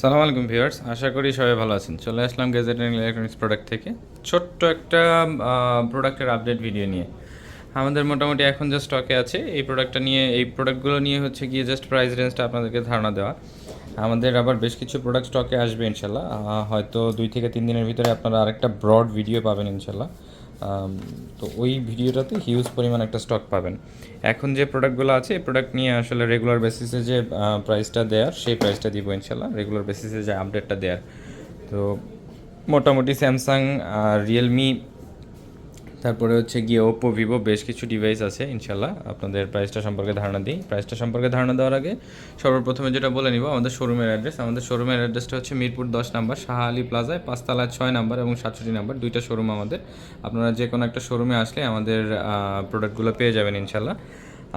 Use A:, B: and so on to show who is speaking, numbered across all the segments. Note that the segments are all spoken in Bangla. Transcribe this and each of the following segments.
A: সালাম আলাইকুম ভিউয়ার্স, আশা করি সবাই ভালো আছেন। চলে আসলাম গেজেট অ্যান্ড ইলেকট্রনিক্স প্রোডাক্ট থেকে। ছোট্ট একটা প্রোডাক্টের আপডেট ভিডিও নিয়ে। আমাদের মোটামুটি এখন যে স্টকে আছে। এই প্রোডাক্টটা নিয়ে, এই প্রোডাক্টগুলো নিয়ে হচ্ছে গিয়ে জাস্ট প্রাইস রেঞ্জটা আপনাদেরকে ধারণা দেওয়া। আমাদের আবার বেশ কিছু প্রোডাক্ট স্টকে আসবে ইনশাল্লাহ। হয়তো দুই থেকে তিন দিনের ভিতরে আপনারা আরেকটা ব্রড ভিডিও পাবেন ইনশাল্লাহ। তো ওই ভিডিওটাতে হিউজ পরিমাণ একটা স্টক পাবেন। এখন যে প্রোডাক্টগুলো আছে, এই প্রোডাক্ট নিয়ে আসলে রেগুলার বেসিসে যে প্রাইসটা দেওয়ার সেই প্রাইসটা দিব ইনশাল্লাহ রেগুলার বেসিসে যে আপডেটটা দেওয়ার তো মোটামুটি স্যামসাং আর রিয়েলমি তারপরে হচ্ছে গিয়ে ওপো ভিভো বেশ কিছু ডিভাইস আছে ইনশাল্লাহ আপনাদের প্রাইসটা সম্পর্কে ধারণা দিই। প্রাইসটা সম্পর্কে ধারণা দেওয়ার আগে সর্বপ্রথমে যেটা বলে নিব, আমাদের শোরুমের অ্যাড্রেস আমাদের শোরুমের অ্যাড্রেসটা হচ্ছে মিরপুর দশ নাম্বার, শাহ আলী প্লাজায় পাঁচতলায় ছয় নাম্বার এবং সাতষট্টি নাম্বার। দুইটা শোরুম আমাদের। আপনারা যে কোনো একটা শোরুমে আসলে আমাদের প্রোডাক্টগুলো পেয়ে যাবেন ইনশাল্লাহ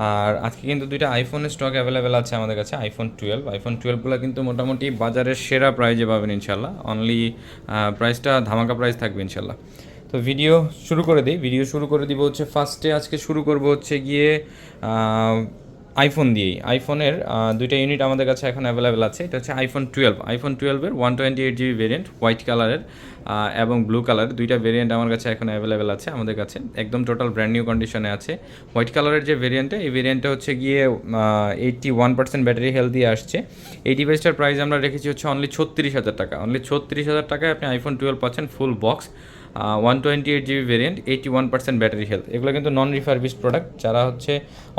A: আর আজকে কিন্তু দুইটা আইফোনের স্টক অ্যাভেলেবেল আছে আমাদের কাছে আইফোন টুয়েলভ আইফোন টুয়েলভগুলো কিন্তু মোটামুটি বাজারের সেরা প্রাইজে পাবেন ইনশাল্লাহ অনলি প্রাইসটা ধামাকা প্রাইস থাকবে ইনশাল্লাহ তো ভিডিও শুরু করে দিই। ভিডিও শুরু করে দিব হচ্ছে ফার্স্টে আজকে শুরু করব হচ্ছে গিয়ে আইফোন দিয়েই। আইফোনের দুইটা ইউনিট আমাদের কাছে এখন অ্যাভেলেবেল আছে। এটা হচ্ছে আইফোন টুয়েলভ আইফোন টুয়েলভের one twenty eight GB variant white কালারের এবং ব্লু কালার দুইটা ভেরিয়েন্ট আমার কাছে এখন অ্যাভেলেবেল আছে আমাদের কাছে। একদম টোটাল ব্র্যান্ড নিউ কন্ডিশনে আছে। হোয়াইট কালারের যে ভেরিয়েন্টটা এই ভেরিয়েন্টটা হচ্ছে গিয়ে eighty one percent battery health দিয়ে আসছে। এই ডিভাইসটার প্রাইস আমরা রেখেছি হচ্ছে অনলি ছত্রিশ হাজার টাকা। অনলি ছত্রিশ হাজার টাকায় আপনি আইফোন টুয়েলভ পাচ্ছেন full box one twenty eight GB variant eighty one percent battery health এগুলো কিন্তু নন রিফারবিস্ড প্রোডাক্ট যারা হচ্ছে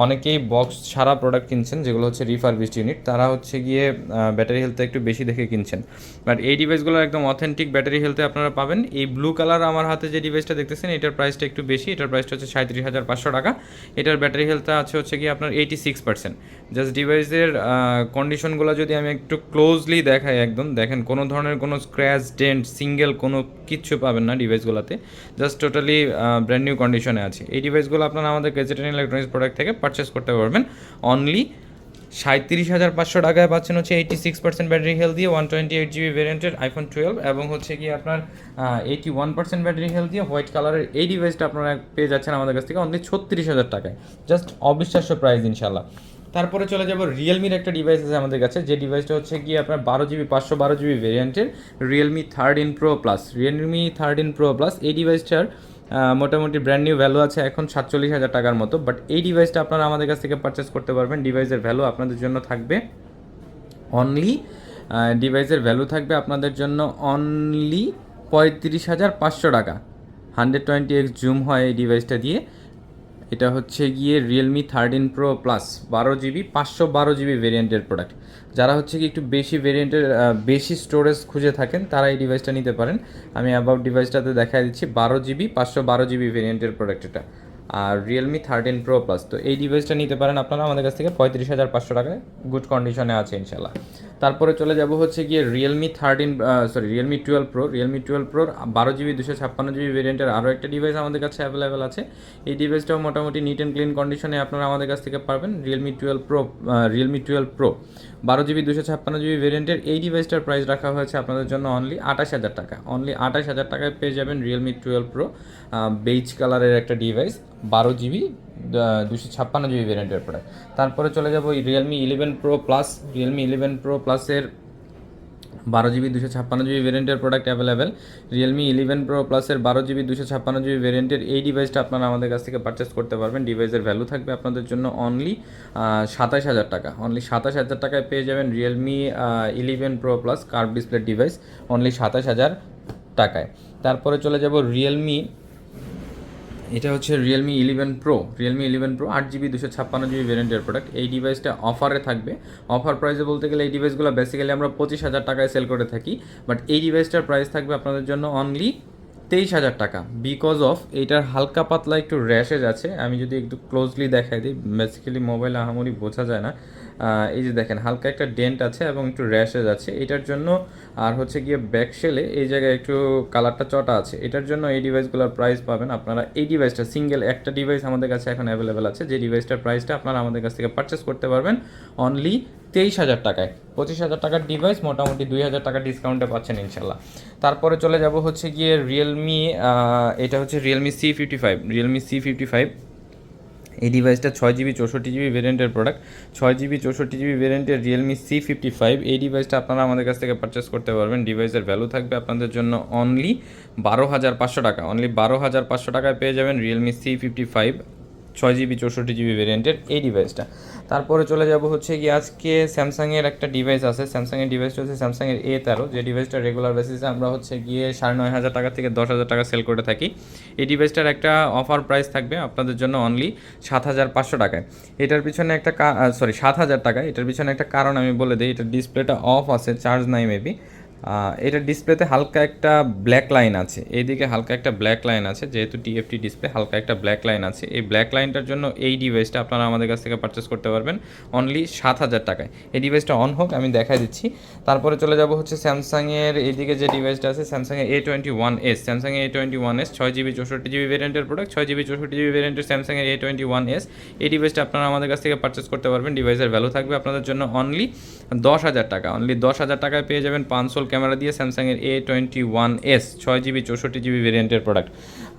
A: অনেকেই বক্স ছাড়া প্রোডাক্ট কিনছেন, যেগুলো হচ্ছে রিফারবিস্ড ইউনিট তারা হচ্ছে গিয়ে ব্যাটারি হেলথটা একটু বেশি দেখে কিনছেন। বাট এই ডিভাইসগুলো একদম অথেন্টিক ব্যাটারি হেলথে আপনারা পাবেন। এই ব্লু কালার আমার হাতে যে ডিভাইসটা দেখতেছেন, এটার প্রাইসটা একটু বেশি। এটার প্রাইসটা হচ্ছে সাঁত্রিশ হাজার পাঁচশো টাকা। এটার ব্যাটারি হেলথটা আছে হচ্ছে গিয়ে আপনার এইটি সিক্স পার্সেন্ট জাস্ট ডিভাইসের কন্ডিশনগুলো যদি আমি একটু ক্লোজলি দেখাই একদম, দেখেন কোনো ধরনের কোনো স্ক্র্যাচ ডেন্ট সিঙ্গেল কোনো কিচ্ছু পাবেন না ডিভাইসগুলোতে। জাস্ট টোটালি ব্র্যান্ড নিউ কন্ডিশনে আছে। এই ডিভাইসগুলো আপনারা আমাদের গেজেটেন ইলেকট্রনিক্স প্রোডাক্ট থেকে পারচেস করতে পারবেন। অনলি সাঁত্রিশ হাজার পাঁচশো টাকায় পাচ্ছেন হচ্ছে eighty six percent battery health দিয়ে ওয়ান টোয়েন্টি এইট জিবি ভ্যারিয়েন্টের আইফোন টুয়েলভ এবং হচ্ছে কি আপনার eighty one percent battery health দিয়ে হোয়াইট কালারের এই ডিভাইসটা আপনারা পেয়ে যাচ্ছেন আমাদের কাছ থেকে অনলি ছত্রিশ হাজার টাকায়। জাস্ট অবিশ্বাস্য প্রাইস ইনশাল্লাহ তারপরে চলে যাব রিয়েলমির একটা ডিভাইস আছে আমাদের কাছে। যে ডিভাইসটা হচ্ছে গিয়ে আপনার বারো জিবি পাঁচশো বারো জিবি ভেরিয়েন্টের Realme thirteen pro plus Realme thirteen pro plus এই ডিভাইসটার মোটামুটি ব্র্যান্ড নিউ ভ্যালু আছে এখন সাতচল্লিশ হাজার টাকার মতো। বাট এই ডিভাইসটা আপনারা আমাদের কাছ থেকে পারচেস করতে পারবেন। ডিভাইসের ভ্যালু আপনাদের জন্য থাকবে অনলি ডিভাইসের ভ্যালু থাকবে আপনাদের জন্য অনলি পঁয়ত্রিশ হাজার পাঁচশো টাকা। হান্ড্রেড টোয়েন্টি এক্স জুম হয় এই ডিভাইসটা দিয়ে। এটা হচ্ছে গিয়ে রিয়েলমি থার্টিন প্রো প্লাস বারো জিবি পাঁচশো বারো জিবি ভেরিয়েন্টের প্রোডাক্ট যারা হচ্ছে কি একটু বেশি ভেরিয়েন্টের বেশি স্টোরেজ খুঁজে থাকেন, তারা এই ডিভাইসটা নিতে পারেন। আমি অ্যাবাউট ডিভাইসটাতে দেখা দিচ্ছি, বারো জিবি পাঁচশো বারো জিবি ভেরিয়েন্টের প্রোডাক্ট এটা। আর রিয়েলমি থার্টিন প্রো প্লাস তো এই ডিভাইসটা নিতে পারেন আপনারা। আমাদের কাছ থেকে পঁয়ত্রিশ হাজার পাঁচশো টাকায় গুড কন্ডিশনে আছে ইনশাল্লাহ তারপরে চলে যাব হচ্ছে গিয়ে Realme thirteen sorry Realme twelve pro Realme twelve প্রোর বারো জিবি দুশো ছাপ্পান্ন জিবি ভেরিয়েন্টের আরও একটা ডিভাইস আমাদের কাছে অ্যাভেলেবেল আছে। এই ডিভাইসটাও মোটামুটি নিট অ্যান্ড ক্লিন কন্ডিশনে আপনারা আমাদের কাছ থেকে পাবেন Realme twelve pro Realme twelve pro বারো জিবি দুশো ছাপ্পান্ন জিবি ভেরিয়েন্টের এই ডিভাইসটার প্রাইস রাখা হয়েছে আপনাদের জন্য অনলি আঠাশ হাজার টাকা। অনলি আঠাশ হাজার টাকায় পেয়ে যাবেন রিয়েলমি টুয়েলভ প্রো বেইজ কালারের একটা ডিভাইস বারো জিবি দুশো ছাপ্পান্ন জিবি ভেরিয়েন্টের প্রোডাক্ট তারপরে চলে যাব Realme eleven pro plus Realme eleven pro প্লাসের বারো জিবি দুশো ছাপ্পান্ন জিবি ভেরিয়েন্টের product available Realme eleven pro প্লাসের বারো জিবি দুশো ছাপ্পান্ন জিবি ভেরিয়েন্টের এই ডিভাইসটা আপনারা আমাদের কাছ থেকে পারচেস করতে পারবেন। ডিভাইসের ভ্যালু থাকবে আপনাদের জন্য অনলি সাতাশ হাজার টাকা। অনলি সাতাশ হাজার টাকায় পেয়ে যাবেন Realme eleven pro plus curve display device only সাতাশ হাজার টাকায়। তারপরে চলে যাব রিয়েলমি এটা হচ্ছে Realme eleven pro Realme eleven pro আট জিবি দুশো ছাপ্পান্ন জিবি ভ্যারেন্টের প্রোডাক্ট এই ডিভাইসটা অফারে থাকবে। অফার প্রাইসে বলতে গেলে এই ডিভাইসগুলো বেসিক্যালি আমরা পঁচিশ হাজার টাকায় সেল করে থাকি। বাট এই ডিভাইসটার প্রাইস থাকবে আপনাদের জন্য অনলি তেইশ হাজার টাকা। বিকজ অফ এইটার হালকা পাতলা একটু র্যাশেজ আছে, আমি যদি একটু ক্লোজলি দেখাই দিই বেসিক্যালি মোবাইল আহামরি বোঝা যায় না। এই যে দেখেন, হালকা একটা ডেন্ট আছে এবং একটু র্যাশেজ আছে। এটার জন্য, আর হচ্ছে গিয়ে ব্যাক শেলে এই জায়গায় একটু কালারটা চটা আছে। এটার জন্য এই ডিভাইসগুলোর প্রাইস পাবেন আপনারা। এই ডিভাইসটা সিঙ্গেল একটা ডিভাইস আমাদের কাছে এখন অ্যাভেলেবেল আছে। যে ডিভাইসটার প্রাইসটা আপনারা আমাদের কাছ থেকে পারচেস করতে পারবেন অনলি তেইশ হাজার টাকায়। পঁচিশ হাজার টাকার ডিভাইস মোটামুটি দুই হাজার টাকা ডিসকাউন্টে পাচ্ছেন ইনশাল্লাহ। তারপরে চলে যাব হচ্ছে গিয়ে রিয়েলমি এটা হচ্ছে Realme C fifty five Realme C fifty five এই ডিভাইসটা ছয় জিবি চৌষট্টি জিবি ভেরিয়েন্টের প্রোডাক্ট ছয় জিবি চৌষট্টি জিবি ভেরিয়েন্টের রিয়েলমি সি ফিফটি ফাইভ এই ডিভাইসটা আপনারা আমাদের কাছ থেকে পারচেস করতে পারবেন। ডিভাইসের ভ্যালু থাকবে আপনাদের জন্য অনলি বারো হাজার পাঁচশো টাকা। অনলি বারো হাজার পাঁচশো টাকায় পেয়ে যাবেন রিয়েলমি সি ফিফটি ফাইভ ছয় জিবি, চৌষট্টি জিবি ভেরিয়েন্টের এই ডিভাইসটা তারপরে চলে যাব হচ্ছে কি আজকে স্যামসাংয়ের একটা ডিভাইস আছে। স্যামসাংয়ের ডিভাইসটা হচ্ছে স্যামসাংয়ের এ তেরো, যে ডিভাইসটা রেগুলার বেসিসে আমরা হচ্ছে গিয়ে সাড়ে নয় হাজার টাকা থেকে দশ হাজার টাকা সেল করে থাকি। এই ডিভাইসটার একটা অফার প্রাইস থাকবে আপনাদের জন্য অনলি সাত হাজার পাঁচশো টাকায়। এটার পিছনে একটা সরি সাত হাজার টাকায়। এটার পিছনে একটা কারণ আমি বলে দিই, এটার ডিসপ্লেটা অফ আছে চার্জ নাই মেবি এটার ডিসপ্লেতে হালকা একটা ব্ল্যাক লাইন আছে। এইদিকে হালকা একটা ব্ল্যাক লাইন আছে, যেহেতু টিএফটি ডিসপ্লে হালকা একটা ব্ল্যাক লাইন আছে। এই ব্ল্যাক লাইনটার জন্য এই ডিভাইসটা আপনারা আমাদের কাছ থেকে পারচেস করতে পারবেন অনলি সাত হাজার টাকায়। এই ডিভাইসটা অন হোক, আমি দেখাই দিচ্ছি। তারপরে চলে যাব হচ্ছে স্যামসাংয়ের এইদিকে যে ডিভাইসটা আছে, স্যামসাংয়ের এ টোয়েন্টি ওয়ান এস স্যামসাংয়ের এ টোয়েন্টি ওয়ান এস ছয় জিবি, চৌষট্টি জিবি ভেরিয়েন্টের প্রোডাক্ট ছয় জিবি, চৌষট্টি জিবি ভেরিয়েন্টের স্যামসাংয়ের এ টোয়েন্টি ওয়ান এস এই ডিভাইসটা আপনারা আমাদের কাছ থেকে পারচেস করতে পারবেন। ডিভাইসের ভ্যালু থাকবে আপনাদের জন্য অনলি দশ হাজার টাকা। অনলি দশ হাজার টাকায় পেয়ে যাবেন পাঁচশোল ক্যামেরা দিয়ে স্যামসাংয়ের এ টোয়েন্টি ওয়ান এস ছয় জিবি চৌষট্টি জিবি ভেরিয়েন্টের প্রোডাক্ট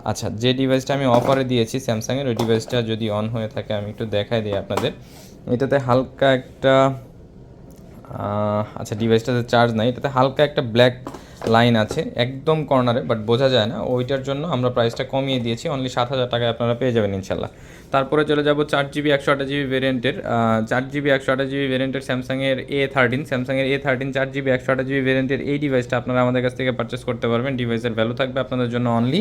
A: আচ্ছা যে ডিভাইসটা আমি অফারে দিয়েছি স্যামসাংয়ের ওই ডিভাইসটা যদি অন হয়ে থাকে, আমি একটু দেখাই দিই আপনাদের। এটাতে হালকা একটা আচ্ছা ডিভাইসটাতে চার্জ নাই। এটাতে হালকা একটা ব্ল্যাক লাইন আছে, একদম কর্নারে বাট বোঝা যায় না। ওইটার জন্য আমরা প্রাইসটা কমিয়ে দিয়েছি। অনলি সাত হাজার টাকায় আপনারা পেয়ে যাবেন ইনশাল্লাহ। তারপরে চলে যাব চার জিবি, একশো আঠাশ জিবি ভেরিয়েন্টের চার জিবি, একশো আঠাশ জিবি ভেরিয়েন্টের স্যামসাংয়ের এ থার্টিন স্যামসাংয়ের এ থার্টিন চার জিবি, একশো আঠাশ জিবি ভেরিয়েন্টের এই ডিভাইসটা আপনারা আমাদের কাছ থেকে পারচেস করতে পারবেন। ডিভাইসের ভ্যালু থাকবে আপনাদের জন্য অনলি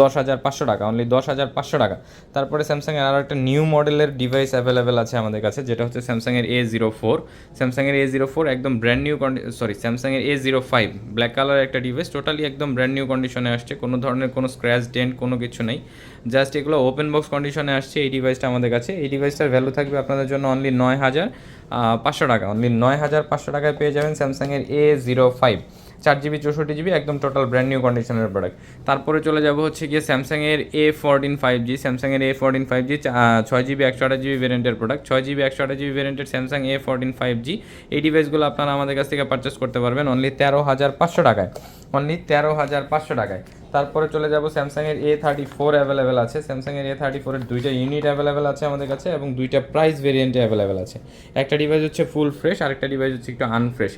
A: দশ হাজার পাঁচশো টাকা অনলি দশ হাজার পাঁচশো টাকা। তারপরে স্যামসাংয়ের আরও একটা নিউ মডেলের ডিভাইস অ্যাভেলেবেল আছে আমাদের কাছে, যেটা হচ্ছে স্যামসাংয়ের এ জিরো ফোর স্যামসাংয়ের এ জিরো ফোর একদম ব্র্যান্ড নিউ কন্ডি সরি স্যামসাংয়ের এ জিরো ফাইভ ব্ল্যাক কালারের একটা ডিভাইস টোটালি একদম ব্র্যান্ড নিউ কন্ডিশনে আসছে, কোনো ধরনের কোনো স্ক্র্যাচ ডেন্ট কোনো কিছু নেই। জাস্ট এগুলো ওপেন বক্স কন্ডিশনে আসছে এই ডিভাইসটা আমাদের কাছে। এই ডিভাইসটার ভ্যালু থাকবে আপনাদের জন্য অনলি নয় হাজার পাঁচশো টাকা। অনলি নয় হাজার পাঁচশো টাকায় পেয়ে যাবেন স্যামসাংয়ের এ জিরো ফাইভ চার জিবি, চৌষট্টি জিবি, একদম টোটাল ব্র্যান্ড নিউ কন্ডিশনের প্রোডাক্ট তারপরে চলে যাব হচ্ছে গিয়ে স্যামসাংয়ের এ ফোরটিন ফাইভ জি স্যামসাংয়ের এ ফোরটিন ফাইভ জি ছয় জিবি, একশো আঠাশ জিবি ভেরিয়েন্টের প্রোডাক্ট ছয় জিবি, একশো আঠাশ জিবি ভেরিয়েন্টের Samsung A fourteen five G এই ডিভাইসগুলো আপনারা আমাদের কাছ থেকে পারচেস করতে পারবেন অনলি তেরো হাজার পাঁচশো টাকায়। অনলি তেরো হাজার পাঁচশো টাকায়। তারপরে চলে যাব স্যামসাংয়ের এ থার্টি ফোর অ্যাভেলেবেল আছে। স্যামসাংয়ের এ থার্টি ফোরের দুইটা ইউনিট অ্যাভেলেবেল আছে আমাদের কাছে এবং দুইটা প্রাইস ভেরিয়েন্টে অ্যাভেলেবেল আছে। একটা ডিভাইস হচ্ছে ফুল ফ্রেশ আরেকটা ডিভাইস হচ্ছে একটু আনফ্রেশ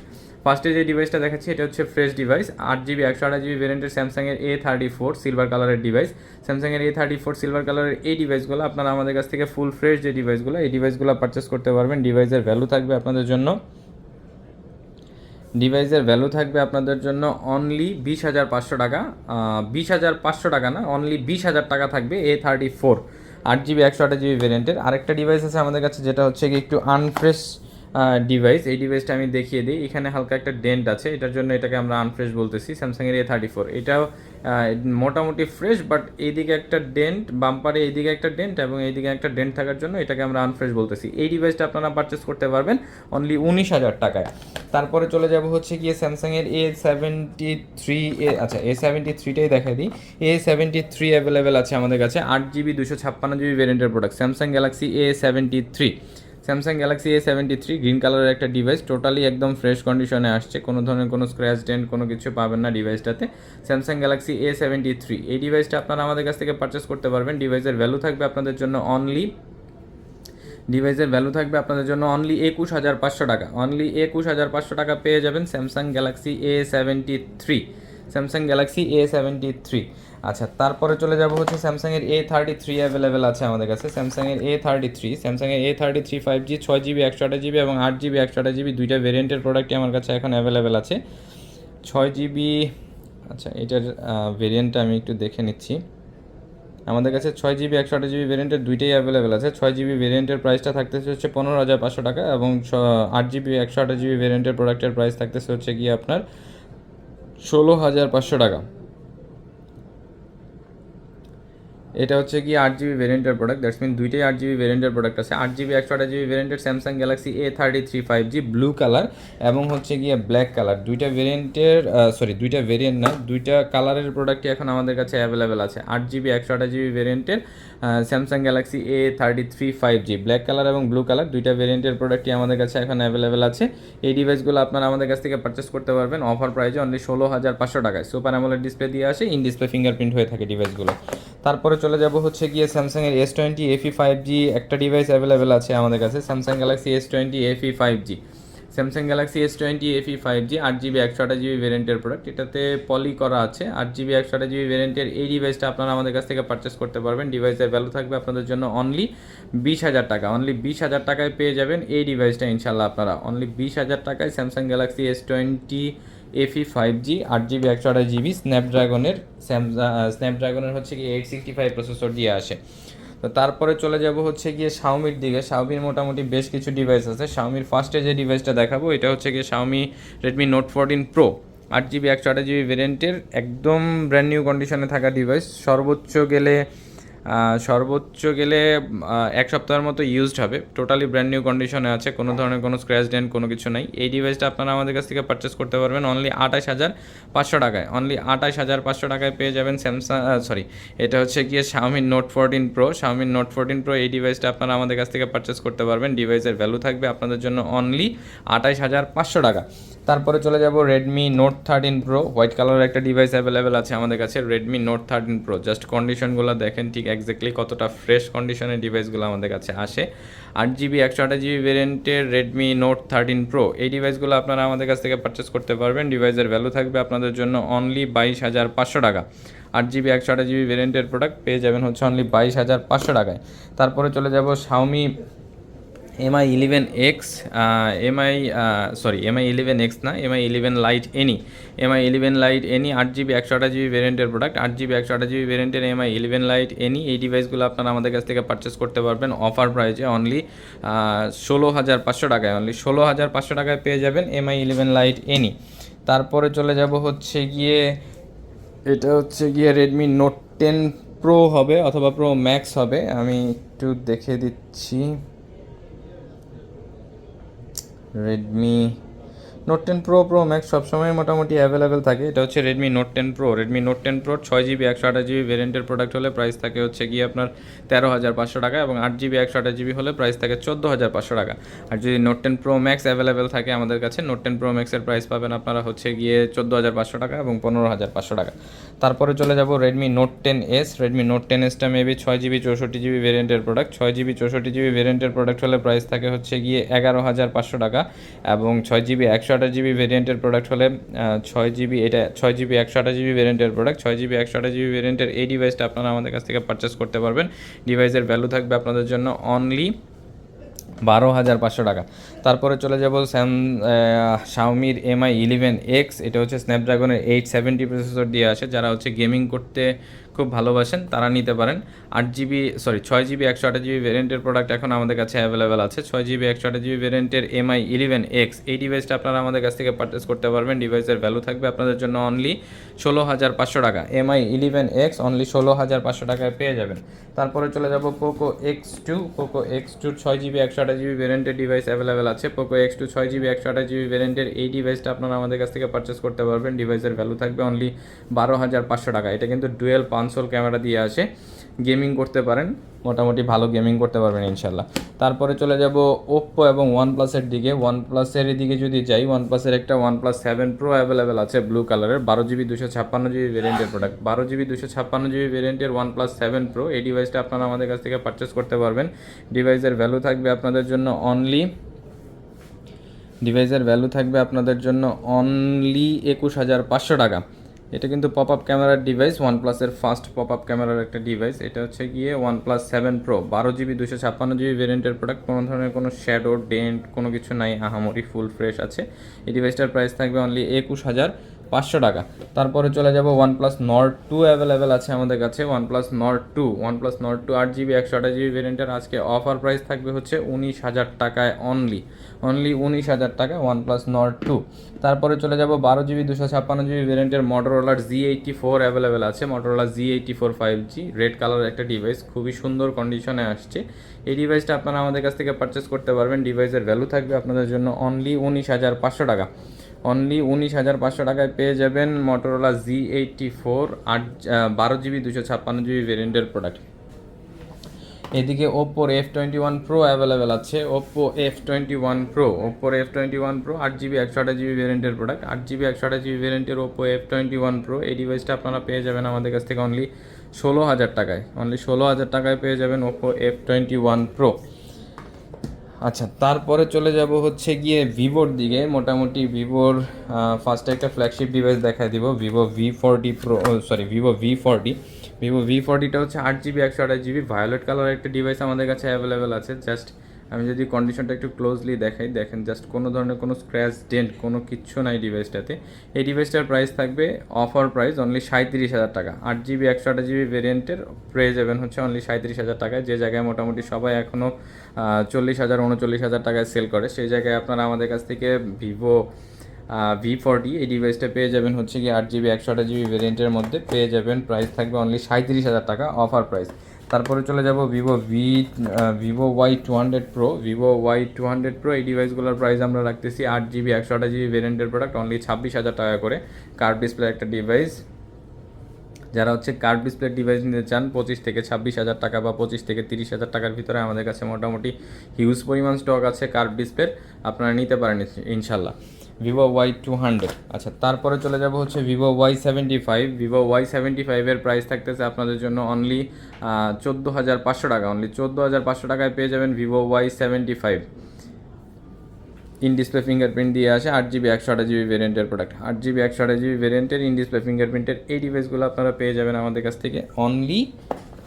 A: ফার্স্টে যে ডিভাইসটা দেখাচ্ছি, এটা হচ্ছে ফ্রেশ ডিভাইস আট জিবি একশো আঠাশ জিবি ভেরিয়েন্টের স্যামসাংয়ের এ থার্টি ফোর সিলভার কালারের ডিভাইস স্যামসাংয়ের এ থার্টি ফোর সিলভার কালারের এই ডিভাইসগুলো আপনারা আমাদের কাছ থেকে ফুল ফ্রেশ যে ডিভাইসগুলো এই ডিভাইসগুলো পারচেস করতে পারবেন। ডিভাইসের ভ্যালু থাকবে আপনাদের জন্য। ডিভাইসের ভ্যালু থাকবে আপনাদের জন্য অনলি বিশ হাজার পাঁচশো টাকা। বিশ হাজার পাঁচশো টাকা না অনলি বিশ হাজার টাকা থাকবে এ থার্টি ফোর আট জিবি একশো আঠাশ জিবি ভেরিয়েন্টের আরেকটা ডিভাইস আছে আমাদের কাছে, যেটা হচ্ছে কি একটু আনফ্রেশ ডিভাইস এই ডিভাইসটা আমি দেখিয়ে দিই। এখানে হালকা একটা ডেন্ট আছে, এটার জন্য এটাকে আমরা আনফ্রেশ বলতেছি স্যামসাংয়ের এ থার্টি ফোর এটাও মোটামুটি ফ্রেশ বাট এইদিকে একটা ডেন্ট বাম্পারে এইদিকে একটা ডেন্ট এবং এইদিকে একটা ডেন্ট থাকার জন্য এটাকে আমরা আনফ্রেশ বলতেছি। এই ডিভাইসটা আপনারা পারচেস করতে পারবেন অনলি উনিশ হাজার টাকায়। তারপরে চলে যাব হচ্ছে গিয়ে স্যামসাংয়ের এ সেভেন্টি থ্রি এ আচ্ছা এ সেভেন্টি থ্রিটাই দেখা দিই। এ সেভেন্টি থ্রি অ্যাভেলেবেল আছে আমাদের কাছে, আট জিবি দুশো ছাপ্পান্ন জিবি ভেরিয়েন্টের product Samsung Galaxy A seventy three Samsung Galaxy A seventy three green কালারের একটা ডিভাইস টোটালি একদম ফ্রেশ কন্ডিশনে আসছে। কোনো ধরনের কোনো স্ক্র্যাচ ডেন্ট কোনো কিছু পাবেন না ডিভাইসটাতে Samsung Galaxy A seventy three এই ডিভাইসটা আপনারা আমাদের কাছ থেকে পারচেস করতে পারবেন। ডিভাইসের ভ্যালু থাকবে আপনাদের জন্য অনলি ডিভাইসের ভ্যালু থাকবে আপনাদের জন্য অনলি একুশ হাজার পাঁচশো টাকা। অনলি একুশ হাজার পাঁচশো টাকা পেয়ে যাবেন Samsung Galaxy A seventy three Samsung Galaxy A seventy three আচ্ছা তারপরে চলে যাব হচ্ছে স্যামসাংয়ের এ থার্টি থ্রি অ্যাভেলেবেল আছে আমাদের কাছে। স্যামসাংয়ের এ থার্টি থ্রি স্যামসাংয়ের A thirty three five G ছয় জিবি একশো আঠাশ জিবি এবং আট জিবি একশো আঠাশ জিবি দুইটা ভেরিয়েন্টের প্রোডাক্টই আমার কাছে এখন অ্যাভেলেবেল আছে। ছয় জিবি আচ্ছা এটার ভেরিয়েন্টটা আমি একটু দেখে নিচ্ছি। আমাদের কাছে ছয় জিবি একশো আঠাশ জিবি ভেরিয়েন্টের দুইটাই অ্যাভেলেবেল আছে। ছয় জিবি ভেরিয়েন্টের প্রাইসটা থাকতেছে হচ্ছে পনেরো হাজার পাঁচশো টাকা এবং আট জিবি একশো আঠাশ জিবি ভেরিয়েন্টের প্রোডাক্টের প্রাইস থাকতেছে হচ্ছে গিয়ে আপনার ষোলো হাজার পাঁচশো টাকা। এটা হচ্ছে কি আট জিবি ভেরিয়েন্টের প্রোডাক্ট দ্যাটস মিন দুইটাই আট জিবি ভেরিয়েন্টের প্রোডাক্ট আছে। আট জিবি, একশো আঠাশ জিবি ভেরিয়েন্টের Samsung Galaxy A thirty three five G blue colour এবং হচ্ছে গিয়ে ব্ল্যাক কালার দুইটা ভেরিয়েন্টের সরি দুইটা ভেরিয়েন্ট না, দুইটা কালারের প্রোডাক্টই এখন আমাদের কাছে অ্যাভেলেবেল আছে। আট জিবি, একশো আঠাশ জিবি ভেরিয়েন্টের Samsung Galaxy A thirty three five G black colour এবং ব্লু কালার দুইটা ভেরিয়েন্টের প্রোডাক্টই আমাদের কাছে এখন অ্যাভেলেবেল আছে। এই ডিভাইসগুলো আপনারা আমাদের কাছ থেকে পারচেস করতে পারবেন। অফার প্রাইসে অনলি ষোলো হাজার পাঁচশো টাকায়। সুপার অ্যামোলেড ডিসপ্লে দিয়ে আসে ইন ডিসপ্লে ফিঙ্গারপ্রিন্ট হয়ে থাকে ডিভাইসগুলো তারপরে চলে যাব হচ্ছে গিয়ে স্যামসাংয়ের S twenty FE five G একটা ডিভাইস অ্যাভেলেবেল আছে আমাদের কাছে Samsung Galaxy S twenty FE five G Samsung Galaxy S twenty FE five G আট জিবি একশো আঠাশ জিবি ভ্যারিয়েন্টের প্রোডাক্ট এটাতে পলি করা আছে, আট জিবি একশো আঠাশ জিবি ভ্যারিয়েন্টের এই ডিভাইসটা আপনারা আমাদের কাছ থেকে পারচেস করতে পারবেন। ডিভাইসের ভ্যালু থাকবে আপনাদের জন্য অনলি বিশ হাজার টাকা। অনলি বিশ হাজার টাকায় পেয়ে যাবেন এই ডিভাইসটা ইনশাল্লাহ আপনারা। অনলি বিশ হাজার টাকায় Samsung Galaxy S twenty FE five G আট জিবি একশো আঠাশ জিবি স্ন্যাপড্রাগনের স্ন্যাপড্রাগনের হচ্ছে কি এইট সিক্সটি ফাইভ প্রসেসর দিয়ে আসে। তো তারপরে চলে যাব হচ্ছে গিয়ে শাওমির দিকে। শাওমির মোটামুটি বেশ কিছু ডিভাইস আছে। শাওমির ফার্স্টে যে ডিভাইসটা দেখাবো, এটা হচ্ছে গিয়ে Xiaomi Redmi Note fourteen pro আট জিবি একশো আঠাশ জিবি ভেরিয়েন্টের একদম ব্র্যান্ড নিউ কন্ডিশনে থাকা ডিভাইস সর্বোচ্চ গেলে সর্বোচ্চ গেলে এক সপ্তাহের মতো ইউজড হবে। টোটালি ব্র্যান্ড নিউ কন্ডিশনে আছে, কোনো ধরনের কোনো স্ক্র্যাচ ডেন্ট কোনো কিছু নাই। এই ডিভাইসটা আপনারা আমাদের কাছ থেকে পারচেস করতে পারবেন অনলি আঠাশ হাজার পাঁচশো টাকায়। অনলি আঠাশ হাজার পাঁচশো টাকায় পেয়ে যাবেন স্যামসাং সরি এটা হচ্ছে গিয়ে Xiaomi Note fourteen pro Xiaomi Note fourteen pro এই ডিভাইসটা আপনারা আমাদের কাছ থেকে পারচেস করতে পারবেন। ডিভাইসের ভ্যালু থাকবে আপনাদের জন্য অনলি আঠাশ হাজার পাঁচশো টাকা। তারপরে চলে যাব Redmi Note thirteen pro white কালারের একটা ডিভাইস অ্যাভেলেবেল আছে আমাদের কাছে Redmi Note thirteen pro just কন্ডিশনগুলো দেখেন ঠিক এক্স্যাক্টলি কতটা ফ্রেশ কন্ডিশনের ডিভাইসগুলো আমাদের কাছে আসে। আট জিবি একশো আঠাশ জিবি ভেরিয়েন্টের রেডমি নোট থার্টিন প্রো এই ডিভাইসগুলো আপনারা আমাদের কাছ থেকে পারচেস করতে পারবেন। ডিভাইসের ভ্যালু থাকবে আপনাদের জন্য অনলি বাইশ হাজার পাঁচশো টাকা। আট জিবি একশো আঠাশ জিবি ভেরিয়েন্টের প্রোডাক্ট পেয়ে যাবেন হচ্ছে অনলি বাইশ হাজার পাঁচশো টাকায়। তারপরে চলে যাব Xiaomi Mi eleven X Mi sorry Mi eleven X না Mi eleven lite NE Mi eleven lite NE আট জিবি একশো আঠাশ জিবি ভেরিয়েন্টের প্রোডাক্ট আট জিবি একশো আঠাশ জিবি ভেরিয়েন্টের এমআই ইলেভেন লাইট এনি এই ডিভাইসগুলো আপনারা আমাদের কাছ থেকে পারচেস করতে পারবেন অফার প্রাইজে অনলি ষোলো হাজার পাঁচশো টাকায় অনলি ষোলো হাজার পাঁচশো টাকায় পেয়ে যাবেন এমআই ইলেভেন লাইট এনি তারপরে চলে যাব হচ্ছে গিয়ে, এটা হচ্ছে গিয়ে রেডমি নোট টেন প্রো হবে অথবা প্রো ম্যাক্স হবে, আমি একটু দেখে দিচ্ছি। Redmi Note ten pro pro max সবসময় মোটামুটি অ্যাভেলেবেল থাকে। এটা হচ্ছে Redmi Note ten pro Redmi Note ten pro ছয় জিবি একশো আঠাশ জিবি ভেরিয়েন্টের প্রোডাক্ট হলে প্রাইস থাকে হচ্ছে গিয়ে আপনার তেরো হাজার পাঁচশো টাকা এবং আট জিবি একশো আঠাশ জিবি হলে প্রাইস থাকে চোদ্দ হাজার পাঁচশো টাকা। আর যদি Note ten pro max available থাকে আমাদের কাছে নোট টেন প্রো ম্যাক্সের প্রাইস পাবেন আপনারা হচ্ছে গিয়ে চোদ্দ হাজার পাঁচশো টাকা এবং পনেরো হাজার পাঁচশো টাকা। তারপরে চলে যাব Redmi Note ten S Redmi Note ten এসটা maybe ছয় জিবি চৌষট্টি জিবি ভেরিয়েন্টের প্রোডাক্ট ছয় জিবি চৌষট্টি জিবি ভেরিয়েন্টের প্রোডাক্ট হলে প্রাইস থাকে হচ্ছে গিয়ে এগারো হাজার পাঁচশো টাকা এবং ছয় জিবি একশো আঠাশ জিবি ভেরিয়েন্টের প্রোডাক্ট হলে ছয় জিবি এটা ছয় জিবি একশো আঠাশ জিবি ভেরিয়েন্টের প্রোডাক্ট ছয় জিবি একশো আঠাশ জিবি ভেরিয়েন্টের এই ডিভাইসটা আপনারা আমাদের কাছ থেকে পারচেস করতে পারবেন। ডিভাইসের ভ্যালু থাকবে আপনাদের জন্য অনলি বারো হাজার পাঁচশো টাকা। তারপরে চলে যাব স্যাম শাওমির এমআই ইলেভেন এক্স এটা হচ্ছে স্ন্যাপড্রাগনের এইট সেভেন্টি প্রসেসর দিয়ে আসে, যারা হচ্ছে গেমিং করতে খুব ভালোবাসেন, তারা নিতে পারেন। আট জিবি সরি ছয় জিবি একশো আঠাশ জিবি ভেরিয়েন্টের প্রোডাক্ট এখন আমাদের কাছে অ্যাভেলেবেল আছে। ছয় জিবি একশো আঠাশ জিবি ভেরিয়েন্টের এমআই ইলেভেন এক্স এই ডিভাইসটা আপনারা আমাদের কাছ থেকে পারচেস করতে পারবেন। ডিভাইসের ভ্যালু থাকবে আপনাদের জন্য অনলি ষোলো হাজার পাঁচশো টাকা। এমআই ইলেভেন এক্স অনলি ষোলো হাজার পাঁচশো টাকায় পেয়ে যাবেন। তারপরে চলে যাব Poco X two Poco X two ছয় জিবি একশো আঠাশ জিবি ভ্যারেন্টের ডিভাইস অ্যাভেলেবেল আছে। পোকো এক্স টু ছয় জিবি একশো আঠাশ জিবি ভ্যারেন্টের এই ডিভাইসটা আপনারা আমাদের কাছ থেকে পারচেস করতে পারবেন। ডিভাইসের ভ্যালু থাকবে অনলি বারো হাজার পাঁচশো টাকা। এটা কিন্তু ডুয়েল পাঁচশোল ক্যামেরা দিয়ে আসে। গেমিং করতে পারেন, মোটামুটি ভালো গেমিং করতে পারবেন ইনশাল্লাহ তারপরে চলে যাব ওপ্পো এবং ওয়ান প্লাসের দিকে। ওয়ান প্লাসের দিকে যদি যাই ওয়ান প্লাসের একটা one plus seven pro available আছে ব্লু কালারের বারো জিবি দুশো ছাপ্পান্ন জিবি ভেরিয়েন্টের প্রোডাক্ট বারো জিবি দুশো ছাপ্পান্ন জিবি ভেরিয়েন্টের ওয়ান প্লাস সেভেন প্রো এই ডিভাইসটা আপনারা আমাদের কাছ থেকে পারচেস করতে পারবেন। ডিভাইসের ভ্যালু থাকবে আপনাদের জন্য অনলি ডিভাইসের ভ্যালু থাকবে আপনাদের জন্য অনলি একুশ হাজার পাঁচশো টাকা। এটা কিন্তু পপ আপ ক্যামেরার ডিভাইস ওয়ান প্লাসের ফার্স্ট পপ আপ ক্যামেরার একটা ডিভাইস এটা হচ্ছে গিয়ে ওয়ান প্লাস সেভেন প্রো বারো জিবি দুশো ছাপ্পান্ন জিবি ভেরিয়েন্টের প্রোডাক্ট কোনো ধরনের কোনো শ্যাডো ডেন্ট কোনো কিছু নাই, আহামরি ফুল ফ্রেশ আছে। এই ডিভাইসটার প্রাইস থাকবে অনলি একুশ হাজার পাঁচশো টাকা। তারপরে চলে যাব one plus Nord two available আছে আমাদের কাছে one plus Nord two one plus Nord two আট জিবি একশো আঠাশ জিবি ভেরিয়েন্টের আজকে অফার প্রাইস থাকবে হচ্ছে উনিশ হাজার টাকায় অনলি অনলি উনিশ হাজার টাকা ওয়ান প্লাস নট টু তারপরে চলে যাব বারো জিবি, দুশো ছাপ্পান্ন জিবি ভেরিয়েন্টের মটোরোলার জি এইটটি ফোর অ্যাভেলেবেল আছে। Motorola G eighty four five G red colour একটা ডিভাইস খুবই সুন্দর কন্ডিশনে আসছে। এই ডিভাইসটা আপনারা আমাদের কাছ থেকে পারচেস করতে পারবেন। ডিভাইসের ভ্যালু থাকবে আপনাদের জন্য অনলি উনিশ হাজার পাঁচশো টাকা। অনলি উনিশ হাজার পাঁচশো টাকায় পেয়ে যাবেন মটোরোলা জি এইটটি ফোর আট বারো জিবি, দুশো ছাপ্পান্ন জিবি ভেরিয়েন্টের প্রোডাক্ট এদিকে ওপ্পোর F twenty one pro available আছে। Oppo F twenty one pro ওপ্পোর F twenty one pro আট জিবি একশো আঠাশ জিবি ভ্যারিয়েন্টের প্রোডাক্ট আট জিবি একশো আঠাশ GB ভ্যারিয়েন্টের Oppo F twenty one pro এই ডিভাইসটা আপনারা পেয়ে যাবেন আমাদের কাছ থেকে অনলি ষোলো হাজার টাকায়। অনলি ষোলো হাজার টাকায় পেয়ে যাবেন Oppo F twenty one pro আচ্ছা তারপরে চলে যাব হচ্ছে গিয়ে ভিভোর দিকে। মোটামুটি ভিভোর ফার্স্টে একটা ফ্ল্যাগশিপ ডিভাইস দেখাই দিব। Vivo V forty pro sorry Vivo V forty Vivo V ফোরটিটা হচ্ছে আট জিবি একশো আঠাশ জিবি ভায়োলেট কালার একটা ডিভাইস আমাদের কাছে অ্যাভেলেবেল আছে। জাস্ট আমি যদি কন্ডিশনটা একটু ক্লোজলি দেখাই, দেখেন জাস্ট কোনো ধরনের কোনো স্ক্র্যাচ ডেন্ট কোনো কিচ্ছু নাই ডিভাইসটাতে এই ডিভাইসটার প্রাইস থাকবে অফার প্রাইস অনলি সাঁত্রিশ হাজার টাকা। আট জিবি একশো আঠাশ জিবি ভেরিয়েন্টের পেয়ে যাবেন হচ্ছে অনলি সাঁত্রিশ হাজার টাকায়। যে জায়গায় মোটামুটি সবাই এখনও চল্লিশ হাজার, উনচল্লিশ হাজার টাকায় সেল করে, সেই জায়গায় আপনারা আমাদের কাছ থেকে ভিভো ভি ফোরটি এই ডিভাইসটা পেয়ে যাবেন হচ্ছে কি আট জিবি একশো আঠাশ জিবি ভেরিয়েন্টের মধ্যে। পেয়ে যাবেন প্রাইস থাকবে অনলি সাঁত্রিশ হাজার টাকা অফার প্রাইস তারপরে চলে যাব Vivo V Vivo Y two hundred pro Vivo Y two hundred pro এই ডিভাইসগুলোর প্রাইস আমরা রাখতেছি আট জিবি একশো আঠাশ জিবি ভেরিয়েন্টের প্রোডাক্ট অনলি ছাব্বিশ হাজার টাকা করে। কার্ড ডিসপ্লে একটা ডিভাইস যারা হচ্ছে কার্ড ডিসপ্লে ডিভাইস নিতে চান, পঁচিশ থেকে ছাব্বিশ হাজার টাকা বা পঁচিশ থেকে তিরিশ হাজার টাকার ভিতরে আমাদের কাছে মোটামুটি হিউজ পরিমাণ স্টক আছে কার্ড ডিসপ্লের আপনারা নিতে পারেন ইনশাল্লাহ। ভিভো ওয়াই টু হান্ড্রেড আচ্ছা তারপরে চলে যাব হচ্ছে Vivo Y seventy five Vivo Y seventy ফাইভের প্রাইস থাকতেছে আপনাদের জন্য অনলি চোদ্দ হাজার পাঁচশো টাকা। অনলি চোদ্দ হাজার পাঁচশো টাকায় পেয়ে যাবেন Vivo Y seventy five in display fingerprint দিয়ে আসে আট জিবি একশো আঠাশ জিবি ভেরিয়েন্টের প্রোডাক্ট আট জিবি একশো আঠাশ জিবি ভেরিয়েন্টের ইন ডিসপ্লে ফিঙ্গারপ্রিন্টের এই ডিভাইসগুলো আপনারা পেয়ে যাবেন আমাদের কাছ থেকে অনলি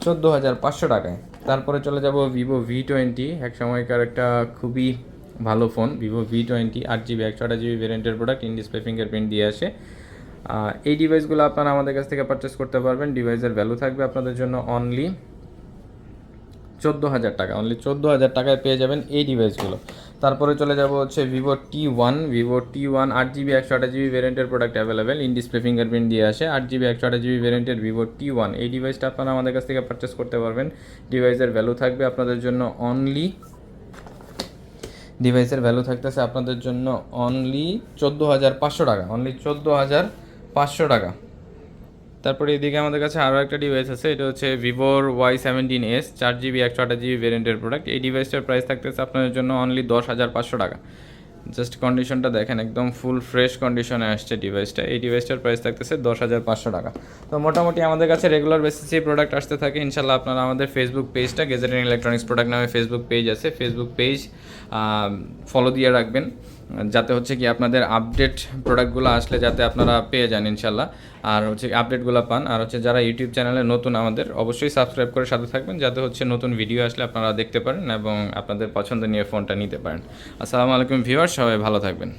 A: চোদ্দ হাজার পাঁচশো টাকায়। তারপরে চলে যাব ভিভো ভি টোয়েন্টি এক সময়কার একটা খুবই ভালো ফোন ভিভো ভি টোয়েন্টি আট জিবি একশো আঠাশ জিবি ভেরিয়েন্টের প্রোডাক্ট ইন ডিসপ্লে ফিঙ্গারপ্রিন্ট দিয়ে আসে। এই ডিভাইসগুলো আপনারা আমাদের কাছ থেকে পারচেস করতে পারবেন। ডিভাইসের ভ্যালু থাকবে আপনাদের জন্য অনলি চোদ্দ হাজার টাকা অনলি চোদ্দ হাজার টাকায় পেয়ে যাবেন এই ডিভাইসগুলো তারপরে চলে যাব হচ্ছে Vivo T one Vivo T one আট জিবি একশো আঠাশ GB ভ্যারিয়েন্টের product available in display fingerprint দিয়ে আসে। আট জিবি একশো আঠাশ জিবি ভ্যারিয়েন্টের ভিভো টি ওয়ান এই ডিভাইসটা আপনারা আমাদের কাছ থেকে পারচেস করতে পারবেন। ডিভাইসের ভ্যালু থাকবে আপনাদের জন্য অনলি ডিভাইসের ভ্যালু থাকতেছে আপনাদের জন্য অনলি চোদ্দ হাজার পাঁচশো টাকা অনলি চোদ্দ হাজার পাঁচশো টাকা। তারপরে এদিকে আমাদের কাছে আরও একটা ডিভাইস আছে, এটা হচ্ছে ভিভোর ওয়াই সেভেন্টিন এস চার জিবি একশো আঠাশ জিবি ভেরিয়েন্টের প্রোডাক্ট এই ডিভাইসটার প্রাইস থাকতেছে আপনাদের জন্য অনলি দশ হাজার পাঁচশো টাকা। জাস্ট কন্ডিশনটা দেখেন, একদম ফুল ফ্রেশ কন্ডিশনে আসছে ডিভাইসটা এই ডিভাইসটার প্রাইস থাকতেছে দশ হাজার পাঁচশো টাকা। তো মোটামুটি আমাদের কাছে রেগুলার বেসিসে এই প্রোডাক্ট আসতে থাকে। ইনশাল্লাহ আপনারা আমাদের ফেসবুক পেজটা গেজেটিং ইলেকট্রনিক্স প্রোডাক্ট নামে ফেসবুক পেজ আছে। ফেসবুক পেজ ফলো দিয়ে রাখবেন। যাতে হচ্ছে কি আপনাদের আপডেট প্রোডাক্টগুলো আসলে যাতে আপনারা পেয়ে যান ইনশাল্লাহ। আর হচ্ছে আপডেটগুলো পান। আর হচ্ছে যারা ইউটিউব চ্যানেলে নতুন আমাদের, অবশ্যই সাবস্ক্রাইব করে সাথে থাকবেন, যাতে হচ্ছে নতুন ভিডিও আসলে আপনারা দেখতে পারেন এবং আপনাদের পছন্দ নিয়ে ফোনটা নিতে পারেন। আসসালামু আলাইকুম ভিউয়ার সবাই ভালো থাকবেন।